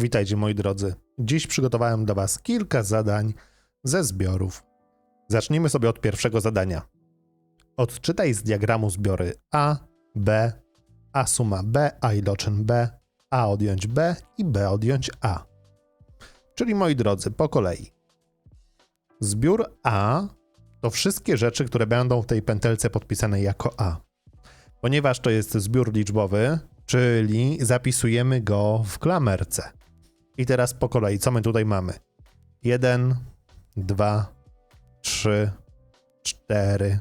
Witajcie moi drodzy. Dziś przygotowałem dla Was kilka zadań ze zbiorów. Zacznijmy sobie od pierwszego zadania. Odczytaj z diagramu zbiory A, B, A suma B, A iloczyn B, A odjąć B i B odjąć A. Czyli moi drodzy, po kolei. Zbiór A to wszystkie rzeczy, które będą w tej pętelce podpisane jako A. Ponieważ to jest zbiór liczbowy, czyli zapisujemy go w klamerce. I teraz po kolei, co my tutaj mamy? 1, 2, 3, 4,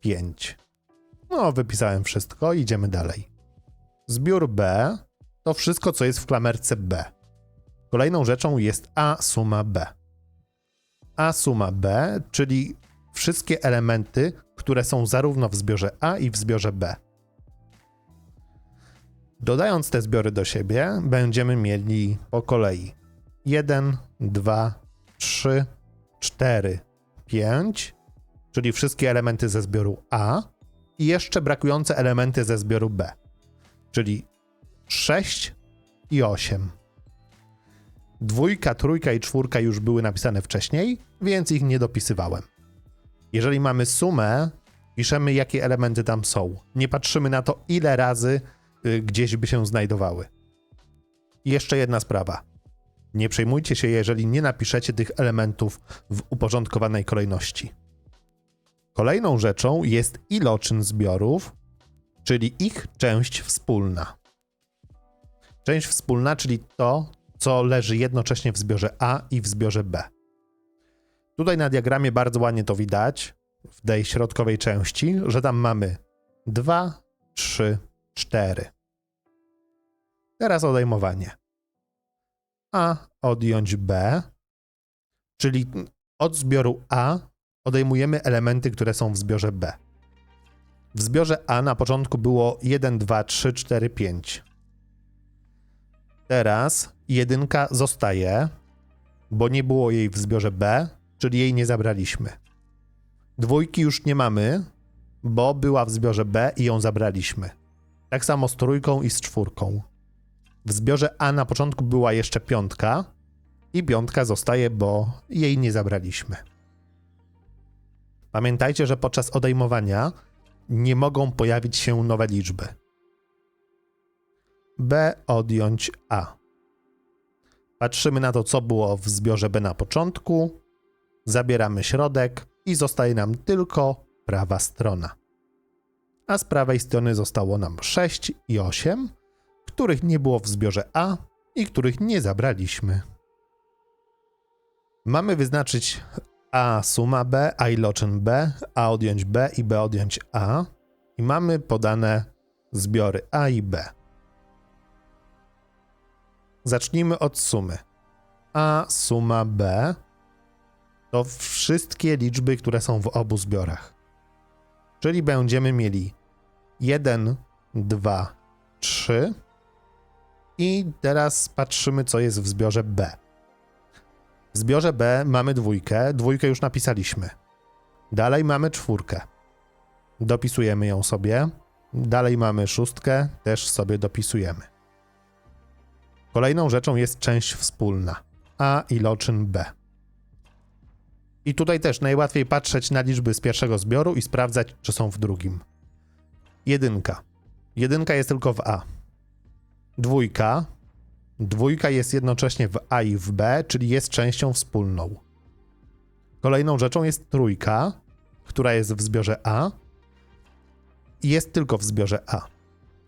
5. No, wypisałem wszystko, idziemy dalej. Zbiór B to wszystko, co jest w klamerce B. Kolejną rzeczą jest A suma B. A suma B, czyli wszystkie elementy, które są zarówno w zbiorze A i w zbiorze B. Dodając te zbiory do siebie, będziemy mieli po kolei 1, 2, 3, 4, 5, czyli wszystkie elementy ze zbioru A i jeszcze brakujące elementy ze zbioru B, czyli 6 i 8. Dwójka, trójka i czwórka już były napisane wcześniej, więc ich nie dopisywałem. Jeżeli mamy sumę, piszemy jakie elementy tam są. Nie patrzymy na to, ile razy gdzieś by się znajdowały. I jeszcze jedna sprawa. Nie przejmujcie się, jeżeli nie napiszecie tych elementów w uporządkowanej kolejności. Kolejną rzeczą jest iloczyn zbiorów, czyli ich część wspólna. Część wspólna, czyli to, co leży jednocześnie w zbiorze A i w zbiorze B. Tutaj na diagramie bardzo ładnie to widać, w tej środkowej części, że tam mamy 2, 3, 4. Teraz odejmowanie. A odjąć B, czyli od zbioru A odejmujemy elementy, które są w zbiorze B. W zbiorze A na początku było 1, 2, 3, 4, 5. Teraz jedynka zostaje, bo nie było jej w zbiorze B, czyli jej nie zabraliśmy. Dwójki już nie mamy, bo była w zbiorze B i ją zabraliśmy. Tak samo z trójką i z czwórką. W zbiorze A na początku była jeszcze piątka i piątka zostaje, bo jej nie zabraliśmy. Pamiętajcie, że podczas odejmowania nie mogą pojawić się nowe liczby. B odjąć A. Patrzymy na to, co było w zbiorze B na początku, zabieramy środek i zostaje nam tylko prawa strona. A z prawej strony zostało nam 6 i 8, których nie było w zbiorze A i których nie zabraliśmy. Mamy wyznaczyć A suma B, A iloczyn B, A odjąć B i B odjąć A i mamy podane zbiory A i B. Zacznijmy od sumy. A suma B to wszystkie liczby, które są w obu zbiorach. Czyli będziemy mieli 1, 2, 3 i teraz patrzymy, co jest w zbiorze B. W zbiorze B mamy dwójkę, dwójkę już napisaliśmy. Dalej mamy czwórkę. Dopisujemy ją sobie. Dalej mamy szóstkę, też sobie dopisujemy. Kolejną rzeczą jest część wspólna. A iloczyn B. I tutaj też najłatwiej patrzeć na liczby z pierwszego zbioru i sprawdzać, czy są w drugim. Jedynka. Jedynka jest tylko w A. Dwójka. Dwójka jest jednocześnie w A i w B, czyli jest częścią wspólną. Kolejną rzeczą jest trójka, która jest w zbiorze A i jest tylko w zbiorze A.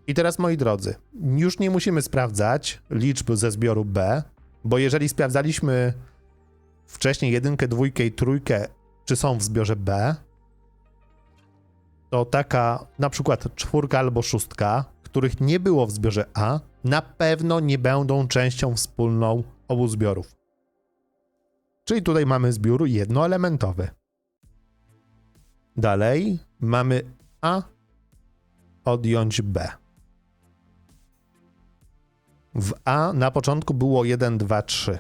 I teraz, moi drodzy, już nie musimy sprawdzać liczb ze zbioru B, bo jeżeli sprawdzaliśmy wcześniej jedynkę, dwójkę i trójkę, czy są w zbiorze B, to taka na przykład czwórka albo szóstka, których nie było w zbiorze A, na pewno nie będą częścią wspólną obu zbiorów. Czyli tutaj mamy zbiór jednoelementowy. Dalej mamy A odjąć B. W A na początku było 1, 2, 3.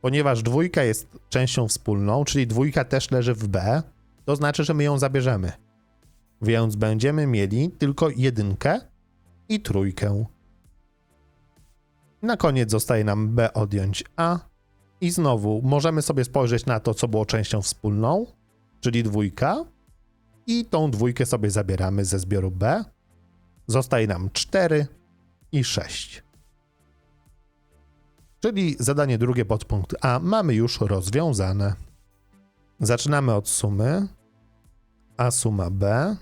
Ponieważ dwójka jest częścią wspólną, czyli dwójka też leży w B, to znaczy, że my ją zabierzemy. Więc będziemy mieli tylko jedynkę i trójkę. Na koniec zostaje nam B odjąć A. I znowu możemy sobie spojrzeć na to, co było częścią wspólną, czyli dwójka. I tą dwójkę sobie zabieramy ze zbioru B. Zostaje nam 4 i 6. Czyli zadanie drugie podpunkt A mamy już rozwiązane. Zaczynamy od sumy. A suma B.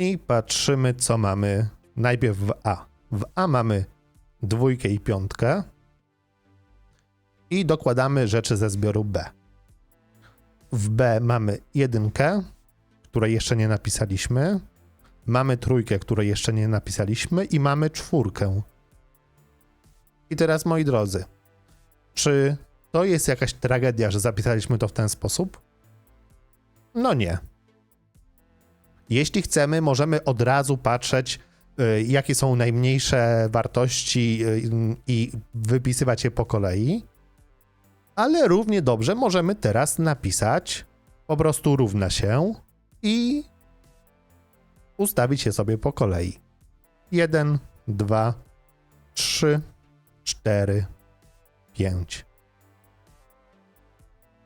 I patrzymy, co mamy najpierw w A. W A mamy dwójkę i piątkę. I dokładamy rzeczy ze zbioru B. W B mamy jedynkę, której jeszcze nie napisaliśmy. Mamy trójkę, której jeszcze nie napisaliśmy. I mamy czwórkę. I teraz, moi drodzy, czy to jest jakaś tragedia, że zapisaliśmy to w ten sposób? No nie. Jeśli chcemy, możemy od razu patrzeć, y, jakie są najmniejsze wartości y, i wypisywać je po kolei. Ale równie dobrze możemy teraz napisać po prostu równa się i ustawić je sobie po kolei. 1, 2, 3, 4, 5.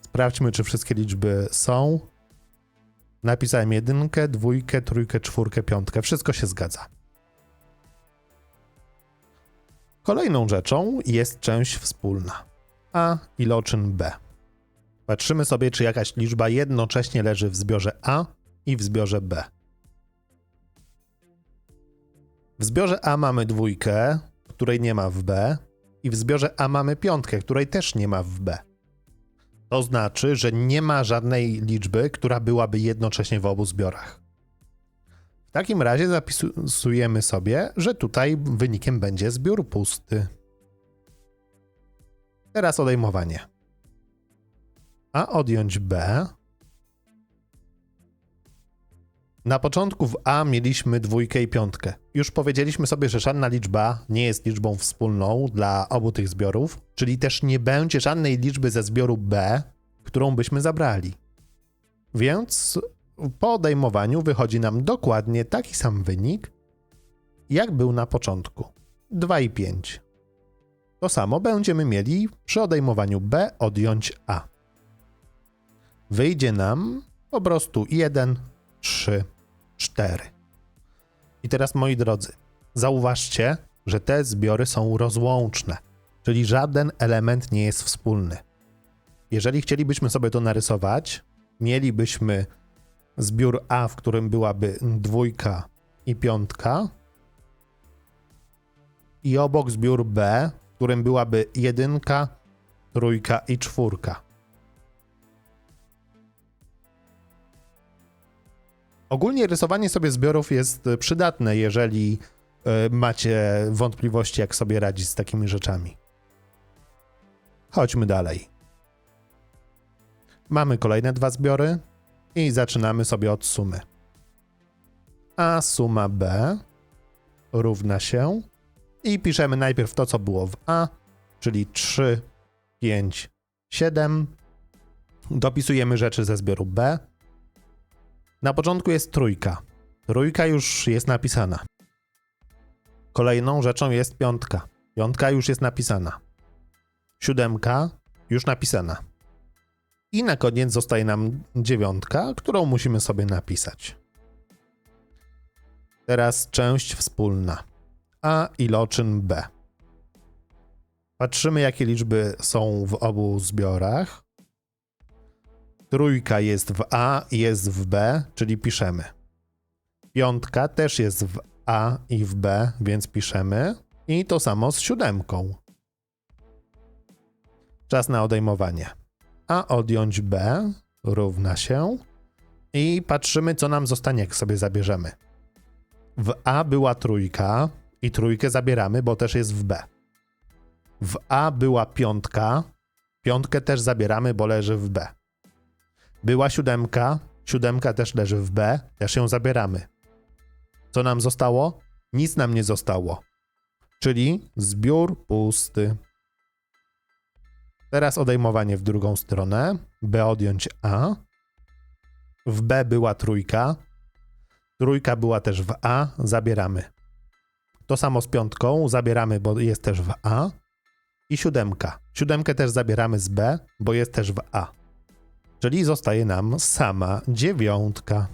Sprawdźmy, czy wszystkie liczby są. Napisałem jedynkę, dwójkę, trójkę, czwórkę, piątkę. Wszystko się zgadza. Kolejną rzeczą jest część wspólna. A iloczyn B. Patrzymy sobie, czy jakaś liczba jednocześnie leży w zbiorze A i w zbiorze B. W zbiorze A mamy dwójkę, której nie ma w B, i w zbiorze A mamy piątkę, której też nie ma w B. To znaczy, że nie ma żadnej liczby, która byłaby jednocześnie w obu zbiorach. W takim razie zapisujemy sobie, że tutaj wynikiem będzie zbiór pusty. Teraz odejmowanie. A odjąć B. Na początku w A mieliśmy dwójkę i piątkę. Już powiedzieliśmy sobie, że żadna liczba nie jest liczbą wspólną dla obu tych zbiorów, czyli też nie będzie żadnej liczby ze zbioru B, którą byśmy zabrali. Więc po odejmowaniu wychodzi nam dokładnie taki sam wynik, jak był na początku 2 i 5. To samo będziemy mieli przy odejmowaniu B odjąć A. Wyjdzie nam po prostu 1, 3, 4. I teraz moi drodzy, zauważcie, że te zbiory są rozłączne, czyli żaden element nie jest wspólny. Jeżeli chcielibyśmy sobie to narysować, mielibyśmy zbiór A, w którym byłaby dwójka i piątka, i obok zbiór B, w którym byłaby jedynka, trójka i czwórka. Ogólnie rysowanie sobie zbiorów jest przydatne, jeżeli y, macie wątpliwości, jak sobie radzić z takimi rzeczami. Chodźmy dalej. Mamy kolejne dwa zbiory i zaczynamy sobie od sumy. A suma B równa się i piszemy najpierw to, co było w A, czyli 3, 5, 7. Dopisujemy rzeczy ze zbioru B. Na początku jest trójka. Trójka już jest napisana. Kolejną rzeczą jest piątka. Piątka już jest napisana. Siódemka już napisana. I na koniec zostaje nam dziewiątka, którą musimy sobie napisać. Teraz część wspólna. A iloczyn B. Patrzymy, jakie liczby są w obu zbiorach. Trójka jest w A jest w B, czyli piszemy. Piątka też jest w A i w B, więc piszemy. I to samo z siódemką. Czas na odejmowanie. A odjąć B równa się i patrzymy, co nam zostanie, jak sobie zabierzemy. W A była trójka i trójkę zabieramy, bo też jest w B. W A była piątka, piątkę też zabieramy, bo leży w B. Była siódemka, siódemka też leży w B, też ją zabieramy. Co nam zostało? Nic nam nie zostało. Czyli zbiór pusty. Teraz odejmowanie w drugą stronę. B odjąć A. W B była trójka. Trójka była też w A. Zabieramy. To samo z piątką zabieramy, bo jest też w A. I siódemka. Siódemkę też zabieramy z B, bo jest też w A. Czyli zostaje nam sama dziewiątka.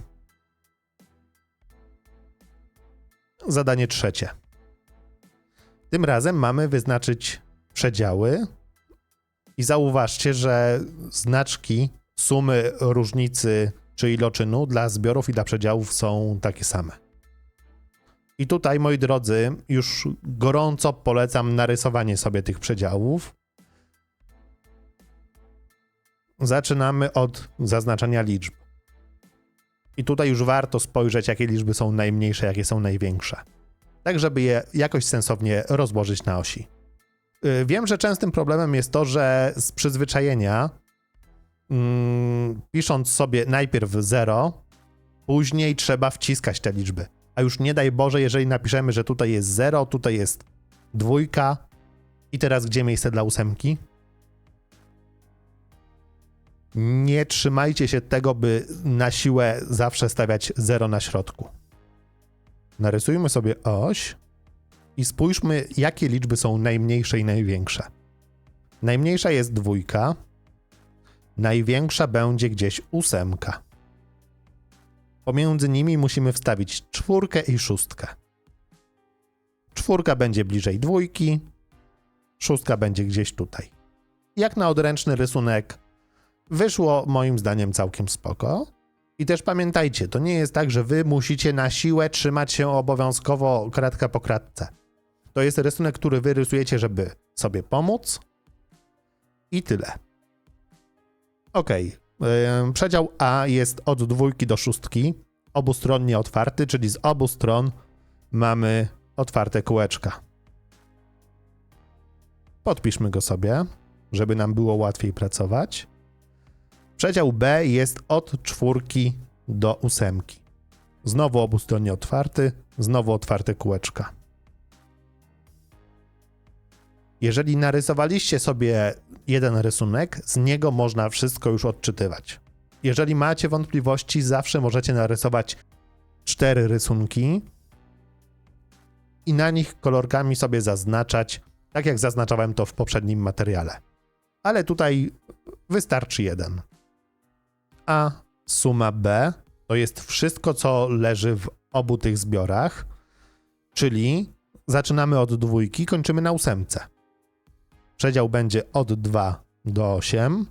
Zadanie trzecie. Tym razem mamy wyznaczyć przedziały. I zauważcie, że znaczki sumy różnicy czy iloczynu dla zbiorów i dla przedziałów są takie same. I tutaj, moi drodzy, już gorąco polecam narysowanie sobie tych przedziałów. Zaczynamy od zaznaczania liczb. I tutaj już warto spojrzeć, jakie liczby są najmniejsze, jakie są największe. Tak, żeby je jakoś sensownie rozłożyć na osi. Yy, Wiem, że częstym problemem jest to, że z przyzwyczajenia, mm, pisząc sobie najpierw 0, później trzeba wciskać te liczby. A już nie daj Boże, jeżeli napiszemy, że tutaj jest 0, tutaj jest dwójka i teraz gdzie miejsce dla ósemki? Nie trzymajcie się tego, by na siłę zawsze stawiać 0 na środku. Narysujmy sobie oś i spójrzmy, jakie liczby są najmniejsze i największe. Najmniejsza jest dwójka, największa będzie gdzieś ósemka. Pomiędzy nimi musimy wstawić czwórkę i szóstkę. Czwórka będzie bliżej dwójki, szóstka będzie gdzieś tutaj. Jak na odręczny rysunek wyszło moim zdaniem całkiem spoko. I też pamiętajcie, to nie jest tak, że wy musicie na siłę trzymać się obowiązkowo kratka po kratce. To jest rysunek, który wy rysujecie, żeby sobie pomóc. I tyle. Ym, Przedział A jest od dwójki do szóstki, obustronnie otwarty, czyli z obu stron mamy otwarte kółeczka. Podpiszmy go sobie, żeby nam było łatwiej pracować. Przedział B jest od czwórki do ósemki. Znowu obustronnie otwarty, znowu otwarte kółeczka. Jeżeli narysowaliście sobie jeden rysunek, z niego można wszystko już odczytywać. Jeżeli macie wątpliwości, zawsze możecie narysować cztery rysunki i na nich kolorkami sobie zaznaczać, tak jak zaznaczałem to w poprzednim materiale. Ale tutaj wystarczy jeden. A suma B to jest wszystko, co leży w obu tych zbiorach, czyli zaczynamy od dwójki, kończymy na ósemce. Przedział będzie od 2 do 8.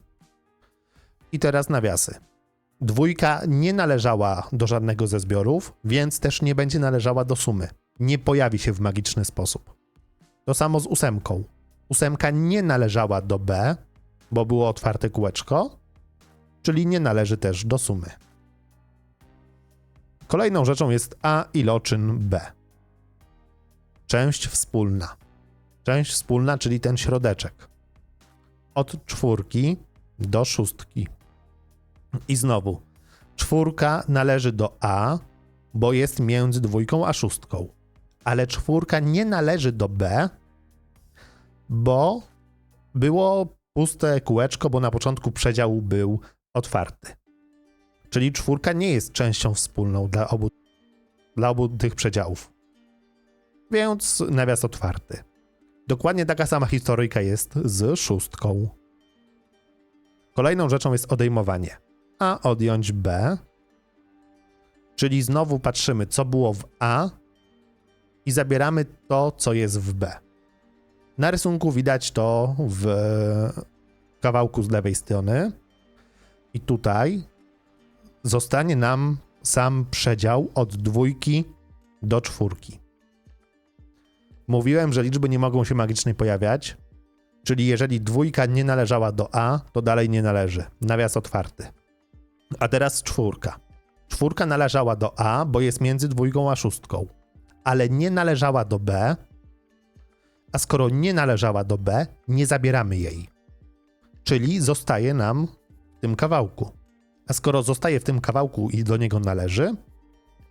I teraz nawiasy. Dwójka nie należała do żadnego ze zbiorów, więc też nie będzie należała do sumy. Nie pojawi się w magiczny sposób. To samo z ósemką. Ósemka nie należała do B, bo było otwarte kółeczko, czyli nie należy też do sumy. Kolejną rzeczą jest A iloczyn B. Część wspólna. Część wspólna, czyli ten środeczek. Od czwórki do szóstki. I znowu, czwórka należy do A, bo jest między dwójką a szóstką. Ale czwórka nie należy do B, bo było puste kółeczko, bo na początku przedział był otwarty. Czyli czwórka nie jest częścią wspólną dla obu, dla obu tych przedziałów. Więc nawias otwarty. Dokładnie taka sama historyjka jest z szóstką. Kolejną rzeczą jest odejmowanie. A odjąć B, czyli znowu patrzymy, co było w A i zabieramy to, co jest w B. Na rysunku widać to w kawałku z lewej strony. I tutaj zostanie nam sam przedział od dwójki do czwórki. Mówiłem, że liczby nie mogą się magicznie pojawiać, czyli jeżeli dwójka nie należała do A, to dalej nie należy. Nawias otwarty. A teraz czwórka. Czwórka należała do A, bo jest między dwójką a szóstką, ale nie należała do B, a skoro nie należała do B, nie zabieramy jej. Czyli zostaje nam w tym kawałku. A skoro zostaje w tym kawałku i do niego należy,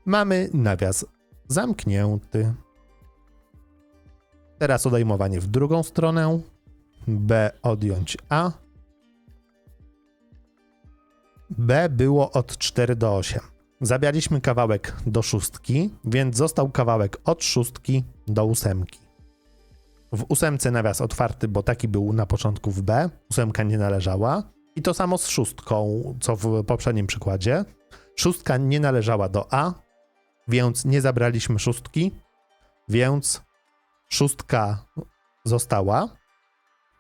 mamy nawias zamknięty. Teraz odejmowanie w drugą stronę. B odjąć A. B było od 4 do 8. Zabraliśmy kawałek do szóstki, więc został kawałek od szóstki do ósemki. W ósemce nawias otwarty, bo taki był na początku w B, ósemka nie należała. I to samo z szóstką, co w poprzednim przykładzie. Szóstka nie należała do A, więc nie zabraliśmy szóstki, więc szóstka została,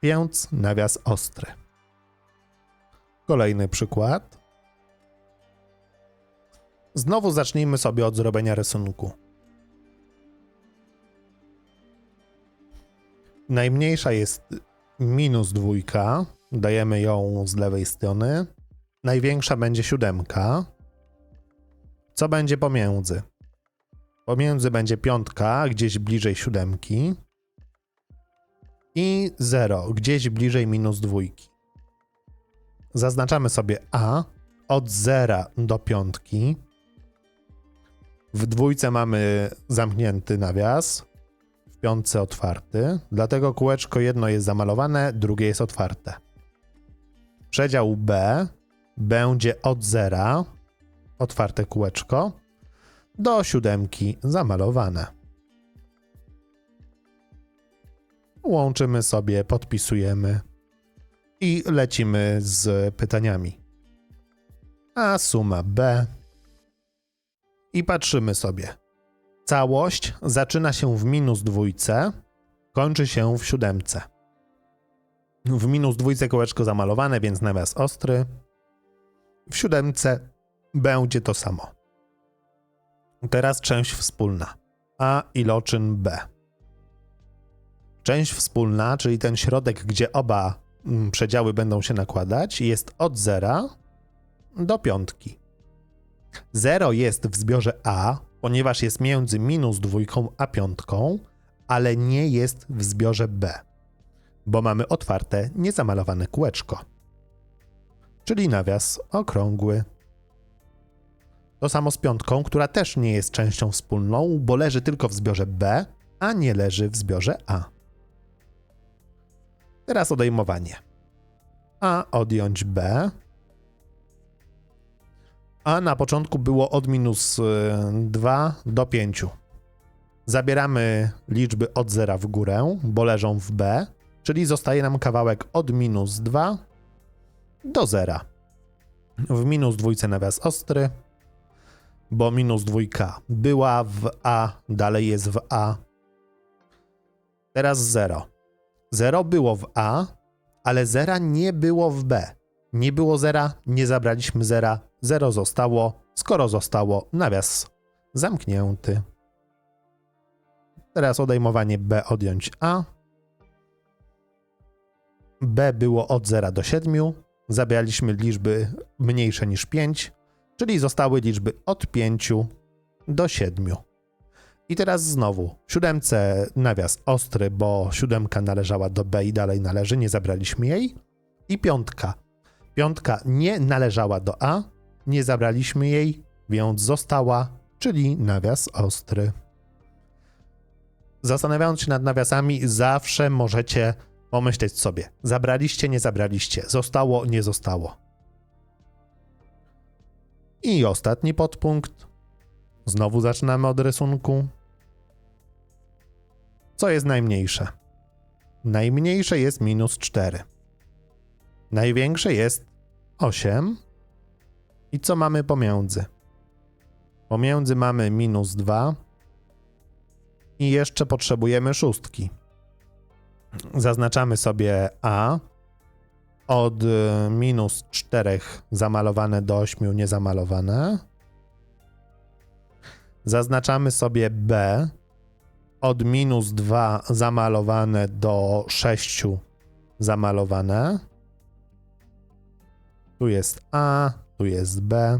więc nawias ostry. Kolejny przykład. Znowu zacznijmy sobie od zrobienia rysunku. Najmniejsza jest minus dwójka, dajemy ją z lewej strony. Największa będzie siódemka. Co będzie pomiędzy? Pomiędzy będzie piątka, gdzieś bliżej siódemki. I zero, gdzieś bliżej minus dwójki. Zaznaczamy sobie A od zera do piątki. W dwójce mamy zamknięty nawias, w piątce otwarty, dlatego kółeczko jedno jest zamalowane, drugie jest otwarte. Przedział B będzie od zera, otwarte kółeczko, do siódemki zamalowane. Łączymy sobie, podpisujemy i lecimy z pytaniami. A suma B. I patrzymy sobie. Całość zaczyna się w minus dwójce, kończy się w siódemce. W minus dwójce kołeczko zamalowane, więc nawias ostry. W siódemce będzie to samo. Teraz część wspólna. A iloczyn B. Część wspólna, czyli ten środek, gdzie oba mm, przedziały będą się nakładać, jest od zera do piątki. 0 jest w zbiorze A, ponieważ jest między minus dwójką a piątką, ale nie jest w zbiorze B, bo mamy otwarte, niezamalowane kółeczko. Czyli nawias okrągły. To samo z piątką, która też nie jest częścią wspólną, bo leży tylko w zbiorze B, a nie leży w zbiorze A. Teraz odejmowanie. A odjąć B. A na początku było od minus 2 do 5. Zabieramy liczby od 0 w górę, bo leżą w B, czyli zostaje nam kawałek od minus 2 do 0. W minus dwójce nawias ostry, bo minus dwójka była w A, dalej jest w A. Teraz 0. 0 było w A, ale zera nie było w B. Nie było zera, nie zabraliśmy zera, 0 zostało. Skoro zostało, nawias zamknięty. Teraz odejmowanie B odjąć A. B było od 0 do 7. Zabieraliśmy liczby mniejsze niż 5, czyli zostały liczby od 5 do 7. I teraz znowu, siódemce nawias ostry, bo siódemka należała do B i dalej należy, nie zabraliśmy jej. I piątka. Piątka nie należała do A, nie zabraliśmy jej, więc została, czyli nawias ostry. Zastanawiając się nad nawiasami, zawsze możecie pomyśleć sobie: zabraliście, nie zabraliście, zostało, nie zostało. I ostatni podpunkt. Znowu zaczynamy od rysunku. Co jest najmniejsze? Najmniejsze jest minus 4. Największe jest 8. I co mamy pomiędzy? Pomiędzy mamy minus 2 i jeszcze potrzebujemy szóstki. Zaznaczamy sobie A od y, minus 4 zamalowane do 8 niezamalowane. Zaznaczamy sobie B od minus 2 zamalowane do 6 zamalowane. Tu jest A, tu jest B.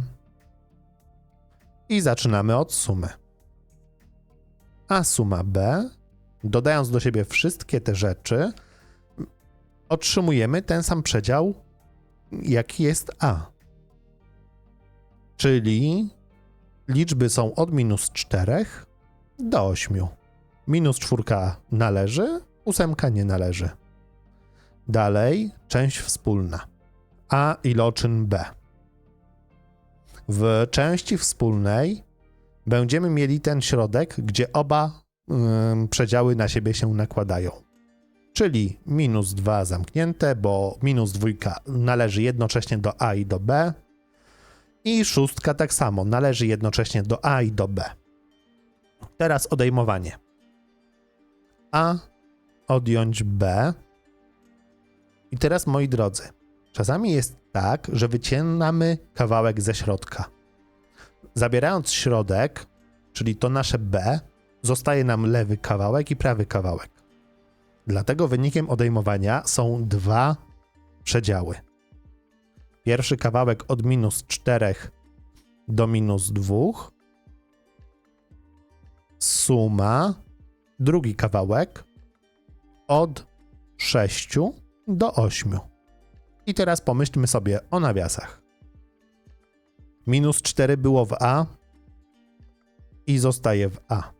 I zaczynamy od sumy. A suma B, dodając do siebie wszystkie te rzeczy, otrzymujemy ten sam przedział, jaki jest A. Czyli liczby są od minus 4 do 8. Minus czwórka należy, ósemka nie należy. Dalej część wspólna. A iloczyn B. W części wspólnej będziemy mieli ten środek, gdzie oba przedziały na siebie się nakładają. Czyli minus 2 zamknięte, bo minus dwójka należy jednocześnie do A i do B. I szóstka tak samo należy jednocześnie do A i do B. Teraz odejmowanie. A odjąć B. I teraz, moi drodzy, czasami jest tak, że wycinamy kawałek ze środka. Zabierając środek, czyli to nasze B, zostaje nam lewy kawałek i prawy kawałek. Dlatego wynikiem odejmowania są dwa przedziały. Pierwszy kawałek od minus 4 do minus 2. Suma. Drugi kawałek od 6 do 8. I teraz pomyślmy sobie o nawiasach. Minus 4 było w A i zostaje w A.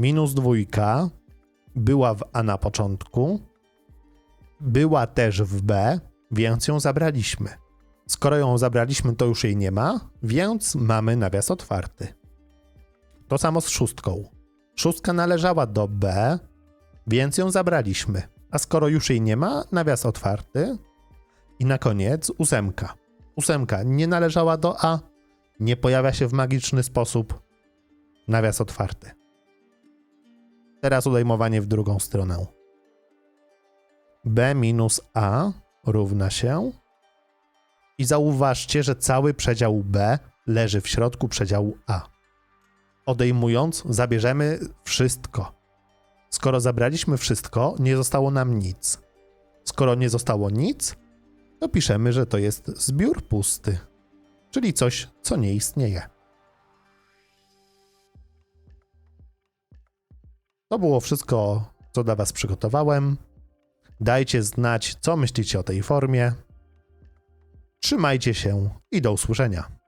Minus dwójka była w A na początku, była też w B, więc ją zabraliśmy. Skoro ją zabraliśmy, to już jej nie ma, więc mamy nawias otwarty. To samo z szóstką. Szóstka należała do B, więc ją zabraliśmy. A skoro już jej nie ma, nawias otwarty. I na koniec ósemka. Ósemka nie należała do A, nie pojawia się w magiczny sposób. Nawias otwarty. Teraz odejmowanie w drugą stronę. B minus A równa się. I zauważcie, że cały przedział B leży w środku przedziału A. Odejmując, zabierzemy wszystko. Skoro zabraliśmy wszystko, nie zostało nam nic. Skoro nie zostało nic, to piszemy, że to jest zbiór pusty, czyli coś, co nie istnieje. To było wszystko, co dla Was przygotowałem. Dajcie znać, co myślicie o tej formie. Trzymajcie się i do usłyszenia.